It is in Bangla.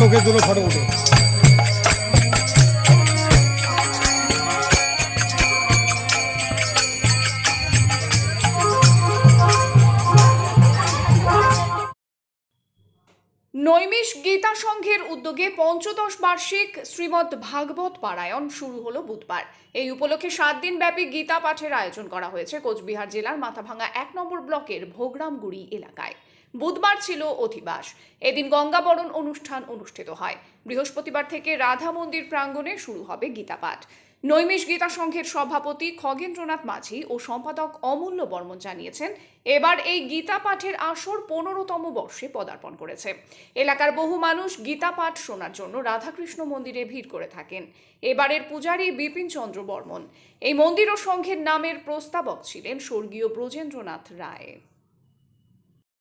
লোকের দুটো ফটো উঠে। নৈমিষ গীতা সংঘের উদ্যোগে পঞ্চদশ বার্ষিক শ্রীমদ্ ভাগবত পারায়ণ শুরু হলো বুধবার। এই উপলক্ষে সাত দিন ব্যাপী গীতা পাঠের আয়োজন করা হয়েছে কোচবিহার জেলার মাথাভাঙা এক নম্বর ব্লকের ভোগরামগুড়ি এলাকায়। বুধবার ছিল অধিবাস। এদিন গঙ্গাবরণ অনুষ্ঠান অনুষ্ঠিত হয়। বৃহস্পতিবার থেকে রাধা মন্দির প্রাঙ্গণে শুরু হবে গীতাপাঠ। নৈমিষ গীতা সংঘের সভাপতি খগেন্দ্রনাথ মাঝি ও সম্পাদক অমূল্য বর্মন জানিয়েছেন, এবার এই গীতা পাঠের আসর পনেরোতম বর্ষে পদার্পণ করেছে। এলাকার বহু মানুষ গীতা পাঠ শোনার জন্য রাধাকৃষ্ণ মন্দিরে ভিড় করে থাকেন। এবারের পূজারী বিপিন চন্দ্র বর্মন। এই মন্দির ও সংঘের নামের প্রস্তাবক ছিলেন স্বর্গীয় ব্রজেন্দ্রনাথ রায়।